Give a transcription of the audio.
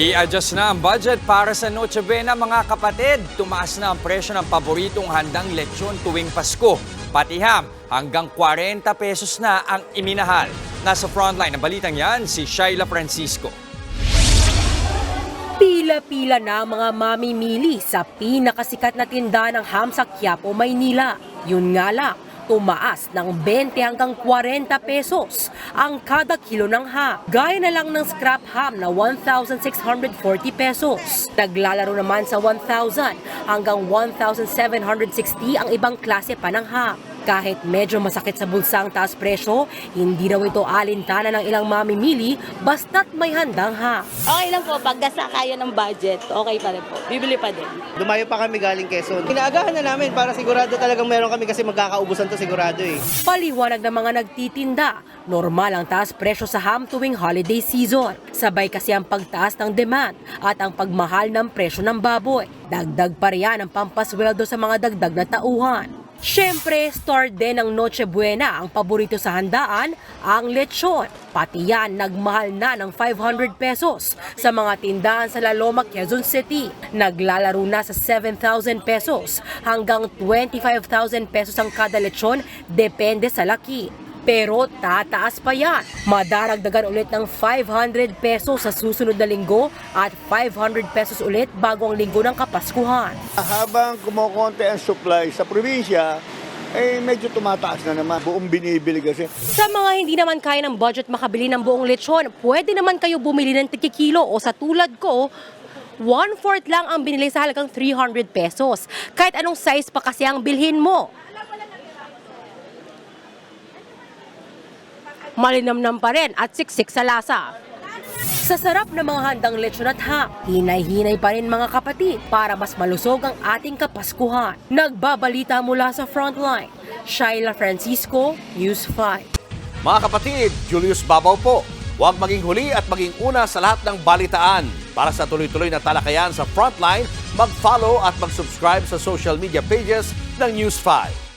I-adjust na ang budget para sa Noche Buena mga kapatid. Tumaas na ang presyo ng paboritong handang lechon tuwing Pasko. Pati ham, hanggang 40 pesos na ang iminahal. Nasa frontline ng balitang yan, si Shaila Francisco. Pila-pila na ang mga mamimili sa pinakasikat na tindahan ng ham sa Quiapo, Maynila. Yun nga lang, tumaas ng 20 hanggang 40 pesos ang kada kilo ng ham. Gaya na lang ng scrap ham na 1,640 pesos. Naglalaro naman sa 1,000 hanggang 1,760 ang ibang klase pa ng ham. Kahit medyo masakit sa bulsa ang taas presyo, hindi raw ito alintana ng ilang mamimili basta't may handang ham. Okay lang po, pag nasa kaya ng budget, okay pa rin po. Bibili pa din. Dumayo pa kami galing Quezon. Inaagahan na namin para sigurado talagang meron kami kasi magkakaubusan to sigurado eh. Paliwanag ng mga nagtitinda, normal ang taas presyo sa ham tuwing holiday season. Sabay kasi ang pagtaas ng demand at ang pagmahal ng presyo ng baboy. Dagdag pa riyan ang pampasweldo sa mga dagdag na tauhan. Siyempre, store din ng Noche Buena ang paborito sa handaan, ang lechon. Pati yan, nagmahal na ng 500 pesos sa mga tindahan sa Laloma, Quezon City. Naglalaro na sa 7,000 pesos hanggang 25,000 pesos ang kada lechon, depende sa laki. Pero tataas pa yan. Madaragdagan ulit ng 500 pesos sa susunod na linggo at 500 pesos ulit bago ang linggo ng Kapaskuhan. Habang kumukonti ang supply sa probinsya, eh medyo tumataas na naman. Buong binibili kasi. Sa mga hindi naman kaya ng budget makabili ng buong lechon, pwede naman kayo bumili ng tikikilo o sa tulad ko, one-fourth lang ang binili sa halagang 300 pesos. Kahit anong size pa kasi ang bilhin mo. Malinamnam pa rin at siksik sa lasa. Sa sarap ng mga handang lechon at ham, hinay-hinay pa rin mga kapatid para mas malusog ang ating kapaskuhan. Nagbabalita mula sa frontline, Shaila Francisco, News 5. Mga kapatid, Julius Babaw po. Huwag maging huli at maging una sa lahat ng balitaan. Para sa tuloy-tuloy na talakayan sa Frontline, mag-follow at mag-subscribe sa social media pages ng News 5.